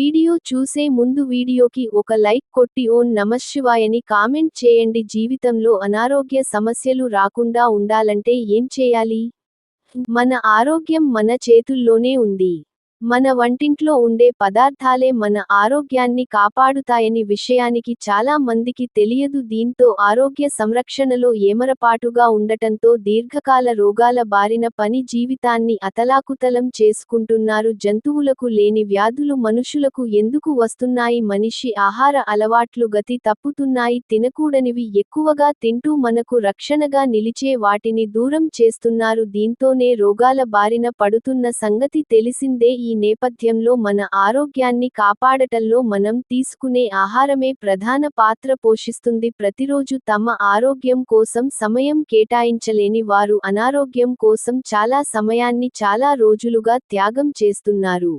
Video చూసే ముందు వీడియోకి ఒక లైక్ కొట్టి ఓం నమశివాయని కామెంట్ చేయండి. జీవితంలో అనారోగ్య సమస్యలు రాకుండా ఉండాలంటే ఏం చేయాలి? మన ఆరోగ్యం మన చేతుల్లోనే ఉంది. మన వంటింట్లో ఉండే పదార్థాలే మన ఆరోగ్యాన్ని కాపాడుతాయని విషయానికి చాలా మందికి తెలియదు. దీంతో ఆరోగ్య సంరక్షణలో ఏమరపాటుగా ఉండటంతో దీర్ఘకాల రోగాల బారిన పని జీవితాన్ని అతలాకుతలం చేసుకుంటున్నారు. జంతువులకు లేని వ్యాధులు మనుషులకు ఎందుకు వస్తున్నాయి? మనిషి ఆహార అలవాట్లు గతి తప్పుతున్నాయి. తినకూడనివి ఎక్కువగా తింటూ మనకు రక్షణగా నిలిచే వాటిని దూరం చేస్తున్నారు. దీంతోనే రోగాల బారిన పడుతున్న సంగతి తెలిసిందే. ఈ ఈ నేపథ్యంలో మన ఆరోగ్యాన్ని కాపాడటంలో మనం తీసుకునే ఆహారమే ప్రధాన పాత్ర పోషిస్తుంది. ప్రతిరోజు తమ ఆరోగ్యం కోసం సమయం కేటాయించలేని వారు అనారోగ్యం కోసం చాలా సమయాన్ని చాలా రోజులుగా త్యాగం చేస్తున్నారు.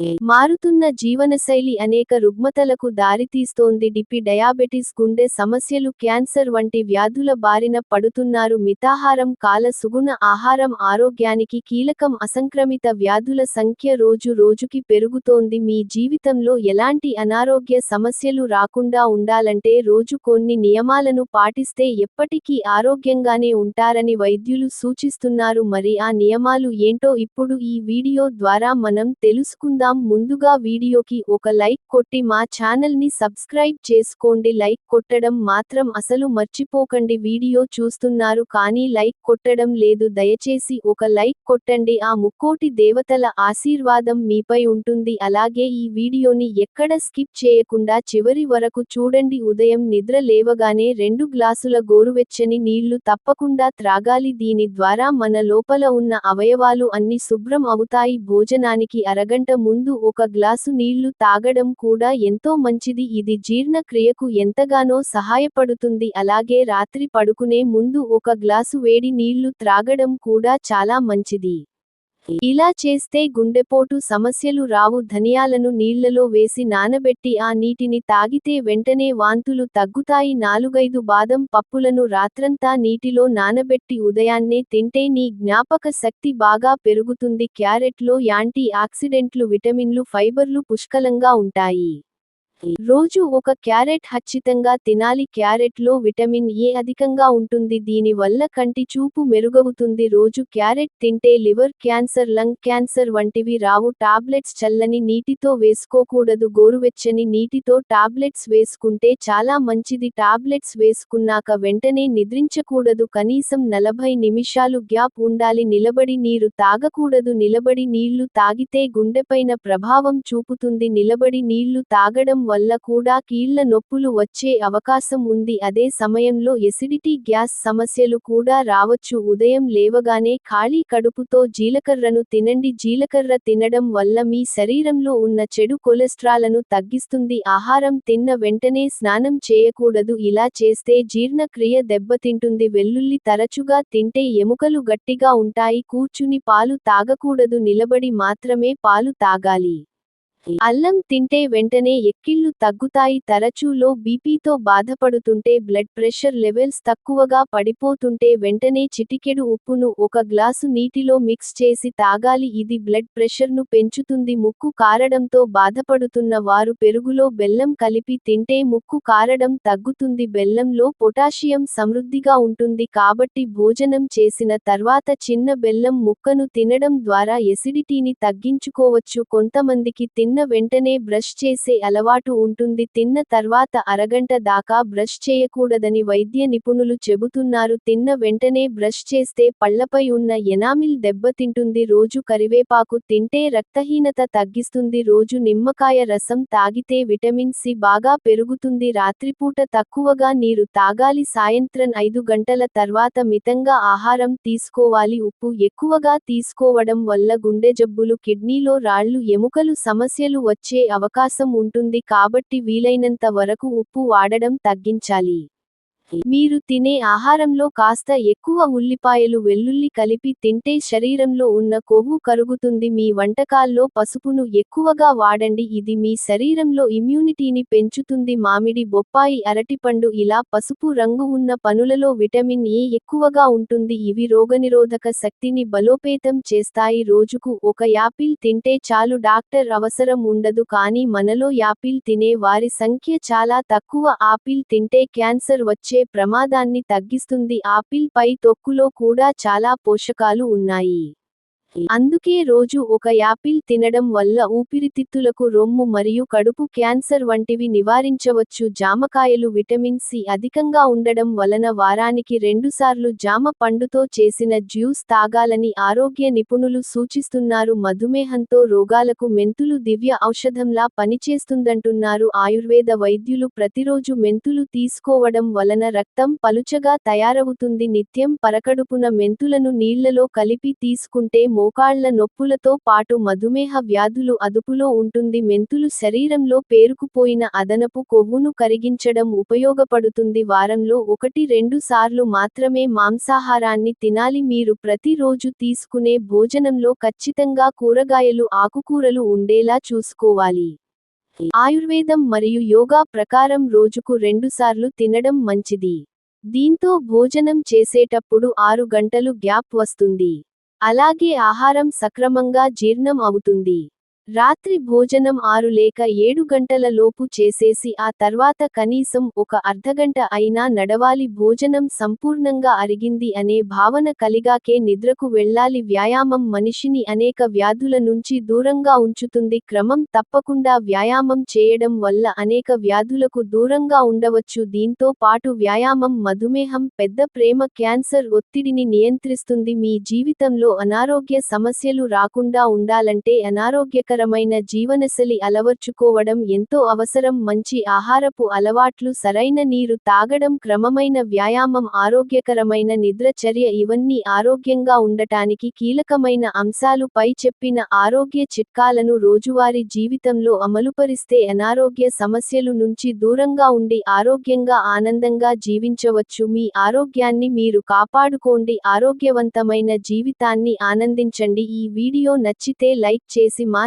మారుతున్న జీవనశైలి అనేక రుగ్మతలకు దారితీస్తోంది డిపి డయాబెటిస్ గుండె సమస్యలు క్యాన్సర్ వంటి వ్యాధుల బారిన పడుతున్నారు. మితాహారం కాల సుగుణ ఆహారం ఆరోగ్యానికి కీలకం. అసంక్రమిత వ్యాధుల సంఖ్య రోజు రోజుకి పెరుగుతోంది. మీ జీవితంలో ఎలాంటి అనారోగ్య సమస్యలు రాకుండా ఉండాలంటే రోజు కొన్ని నియమాలను పాటిస్తే ఎప్పటికీ ఆరోగ్యంగానే ఉంటారని వైద్యులు సూచిస్తున్నారు. మరి ఆ నియమాలు ఏంటో ఇప్పుడు ఈ వీడియో ద్వారా మనం తెలుసుకుందాం. ముందుగా వీడియోకి ఒక లైక్ కొట్టి మా ఛానల్ని సబ్స్క్రైబ్ చేసుకోండి. లైక్ కొట్టడం మాత్రం అసలు మర్చిపోకండి. వీడియో చూస్తున్నారు కానీ లైక్ కొట్టడం లేదు. దయచేసి ఒక లైక్ కొట్టండి. ఆ ముక్కోటి దేవతల ఆశీర్వాదం మీపై ఉంటుంది. అలాగే ఈ వీడియోని ఎక్కడ స్కిప్ చేయకుండా చివరి వరకు చూడండి. ఉదయం నిద్ర లేవగానే రెండు గ్లాసుల గోరువెచ్చని నీళ్ళు తప్పకుండా త్రాగాలి. దీని ద్వారా మన లోపల ఉన్న అవయవాలు అన్ని శుభ్రం అవుతాయి. భోజనానికి అరగంట ముందు ముందు ఒక గ్లాసు నీళ్ళు తాగడం కూడా ఎంతో మంచిది. ఇది జీర్ణక్రియకు ఎంతగానో సహాయపడుతుంది. అలాగే రాత్రి పడుకునే ముందు ఒక గ్లాసు వేడి నీళ్ళు త్రాగడం కూడా చాలా మంచిది. ఇలా చేస్తే గుండెపోటు సమస్యలు రావు. ధనియాలను నీళ్ళలో వేసి నానబెట్టి ఆ నీటిని తాగితే వెంటనే వాంతులు తగ్గుతాయి. నాలుగైదు బాదం పప్పులను రాత్రంతా నీటిలో నానబెట్టి ఉదయాన్నే తింటే నీ జ్ఞాపక శక్తి బాగా పెరుగుతుంది. క్యారెట్లో యాంటీ ఆక్సిడెంట్లు విటమిన్లు ఫైబర్లు పుష్కలంగా ఉంటాయి. రోజు ఒక క్యారెట్ ఖచ్చితంగా తినాలి. క్యారెట్లో విటమిన్ ఏ అధికంగా ఉంటుంది. దీని వల్ల కంటి చూపు మెరుగవుతుంది. రోజు క్యారెట్ తింటే లివర్ క్యాన్సర్ లంగ్ క్యాన్సర్ వంటివి రావు. టాబ్లెట్స్ చల్లని నీటితో వేసుకోకూడదు. గోరువెచ్చని నీటితో టాబ్లెట్స్ వేసుకుంటే చాలా మంచిది. టాబ్లెట్స్ వేసుకున్నాక వెంటనే నిద్రించకూడదు. కనీసం నలభై నిమిషాలు గ్యాప్ ఉండాలి. నిలబడి నీరు తాగకూడదు. నిలబడి నీళ్ళు తాగితే గుండెపైన ప్రభావం చూపుతుంది. నిలబడి నీళ్ళు తాగడం వల్ల కూడా కీళ్ళ నొప్పులు వచ్చే అవకాశం ఉంది. అదే సమయంలో ఎసిడిటీ గ్యాస్ సమస్యలు కూడా రావచ్చు. ఉదయం లేవగానే ఖాళీ కడుపుతో జీలకర్రను తినండి. జీలకర్ర తినడం వల్ల మీ శరీరంలో ఉన్న చెడు కొలెస్ట్రాలను తగ్గిస్తుంది. ఆహారం తిన్న వెంటనే స్నానం చేయకూడదు. ఇలా చేస్తే జీర్ణక్రియ దెబ్బతింటుంది. వెల్లుల్లి తరచుగా తింటే ఎముకలు గట్టిగా ఉంటాయి. కూర్చుని పాలు తాగకూడదు. నిలబడి మాత్రమే పాలు తాగాలి. అల్లం తింటే వెంటనే ఎక్కిళ్ళు తగ్గుతాయి తరచూలో బీపీతో బాధపడుతుంటే బ్లడ్ ప్రెషర్ లెవెల్స్ తక్కువగా పడిపోతుంటే వెంటనే చిటికెడు ఉప్పును ఒక గ్లాసు నీటిలో మిక్స్ చేసి తాగాలి. ఇది బ్లడ్ ప్రెషర్ను పెంచుతుంది. ముక్కు కారడంతో బాధపడుతున్న వారు పెరుగులో బెల్లం కలిపి తింటే ముక్కు కారడం తగ్గుతుంది. బెల్లంలో పొటాషియం సమృద్ధిగా ఉంటుంది. కాబట్టి భోజనం చేసిన తర్వాత చిన్న బెల్లం ముక్కను తినడం ద్వారా ఎసిడిటీని తగ్గించుకోవచ్చు. కొంతమందికి తిన్న వెంటనే బ్రష్ చేసే అలవాటు ఉంటుంది. తిన్న తర్వాత అరగంట దాకా బ్రష్ చేయకూడదని వైద్య నిపుణులు చెబుతున్నారు. తిన్న వెంటనే బ్రష్ చేస్తే పళ్ళపై ఉన్న ఎనామిల్ దెబ్బతింటుంది రోజు కరివేపాకు తింటే రక్తహీనత తగ్గిస్తుంది. రోజు నిమ్మకాయ రసం తాగితే విటమిన్ సి బాగా పెరుగుతుంది. రాత్రిపూట తక్కువగా నీరు తాగాలి. సాయంత్రం ఐదు గంటల తర్వాత మితంగా ఆహారం తీసుకోవాలి. ఉప్పు ఎక్కువగా తీసుకోవడం వల్ల గుండె జబ్బులు కిడ్నీలో రాళ్ళు ఎముకలు సమస్య సమస్యలు వచ్చే అవకాశం ఉంటుంది కాబట్టి వీలైనంత వరకు ఉప్పు వాడడం తగ్గించాలి. మీరు తినే ఆహారంలో కాస్త ఎక్కువ ఉల్లిపాయలు వెల్లుల్లి కలిపి తింటే శరీరంలో ఉన్న కొవ్వు కరుగుతుంది. మీ వంటకాల్లో పసుపును ఎక్కువగా వాడండి. ఇది మీ శరీరంలో ఇమ్యూనిటీని పెంచుతుంది. మామిడి బొప్పాయి అరటిపండు ఇలా పసుపు రంగు ఉన్న పనులలో విటమిన్ ఏ ఎక్కువగా ఉంటుంది. ఇవి రోగనిరోధక శక్తిని బలోపేతం చేస్తాయి. రోజుకు ఒక యాపిల్ తింటే చాలు. డాక్టర్ అవసరం ఉండదు. కానీ మనలో యాపిల్ తినే వారి సంఖ్య చాలా తక్కువ. ఆపిల్ తింటే క్యాన్సర్ వచ్చే ప్రమాదాన్ని తగ్గిస్తుంది. ఆపిల్ పై తొక్కులో కూడా చాలా పోషకాలు ఉన్నాయి. అందుకే రోజు ఒక యాపిల్ తినడం వల్ల ఊపిరితిత్తులకు రొమ్ము మరియు కడుపు క్యాన్సర్ వంటివి నివారించవచ్చు. జామకాయలు విటమిన్ సి అధికంగా ఉండడం వలన వారానికి రెండుసార్లు జామ పండుతో చేసిన జ్యూస్ తాగాలని ఆరోగ్య నిపుణులు సూచిస్తున్నారు. మధుమేహంతో రోగాలకు మెంతులు దివ్య ఔషధంలా పనిచేస్తుందంటున్నారు. ఆయుర్వేద వైద్యులు ప్రతిరోజు మెంతులు తీసుకోవడం వలన రక్తం పలుచగా తయారవుతుంది. నిత్యం పరకడుపున మెంతులను నీళ్ళలో కలిపి తీసుకుంటే మోకాళ్ళ నొప్పులతో పాటు మధుమేహ వ్యాధులు అదుపులో ఉంటుంది. మెంతులు శరీరంలో పేరుకుపోయిన అదనపు కొవ్వును కరిగించడం ఉపయోగపడుతుంది. వారంలో ఒకటి రెండు సార్లు మాత్రమే మాంసాహారాన్ని తినాలి. మీరు ప్రతిరోజు తీసుకునే భోజనంలో ఖచ్చితంగా కూరగాయలు ఆకుకూరలు ఉండేలా చూసుకోవాలి. ఆయుర్వేదం మరియు యోగా ప్రకారం రోజుకు రెండుసార్లు తినడం మంచిది. దీంతో భోజనం చేసేటప్పుడు ఆరు గంటలు గ్యాప్ వస్తుంది. అలాగే ఆహారం సక్రమంగా జీర్ణం అవుతుంది. రాత్రి భోజనం ఆరు లేక ఏడు గంటల లోపు చేసేసి ఆ తర్వాత కనీసం ఒక అర్ధగంట అయినా నడవాలి. భోజనం సంపూర్ణంగా అరిగింది అనే భావన కలిగాకే నిద్రకు వెళ్ళాలి. వ్యాయామం మనిషిని అనేక వ్యాధుల నుంచి దూరంగా ఉంచుతుంది. క్రమం తప్పకుండా వ్యాయామం చేయడం వల్ల అనేక వ్యాధులకు దూరంగా ఉండవచ్చు. దీంతో పాటు వ్యాయామం మధుమేహం పెద్ద ప్రేమ క్యాన్సర్ ఒత్తిడిని నియంత్రిస్తుంది. మీ జీవితంలో అనారోగ్య సమస్యలు రాకుండా ఉండాలంటే అనారోగ్య ఆరోగ్యకరమైన జీవనశైలి అలవర్చుకోవడం ఎంతో అవసరం. మంచి ఆహారపు అలవాట్లు సరైన నీరు తాగడం క్రమమైన వ్యాయామం ఆరోగ్యకరమైన నిద్రచర్య ఇవన్నీ ఆరోగ్యంగా ఉండటానికి కీలకమైన అంశాలు. పై చెప్పిన ఆరోగ్య చిట్కాలను రోజువారీ జీవితంలో అమలుపరిస్తే అనారోగ్య సమస్యలు నుంచి దూరంగా ఉండి ఆరోగ్యంగా ఆనందంగా జీవించవచ్చు. మీ ఆరోగ్యాన్ని మీరు కాపాడుకోండి. ఆరోగ్యవంతమైన జీవితాన్ని ఆనందించండి. ఈ వీడియో నచ్చితే లైక్ చేసి మా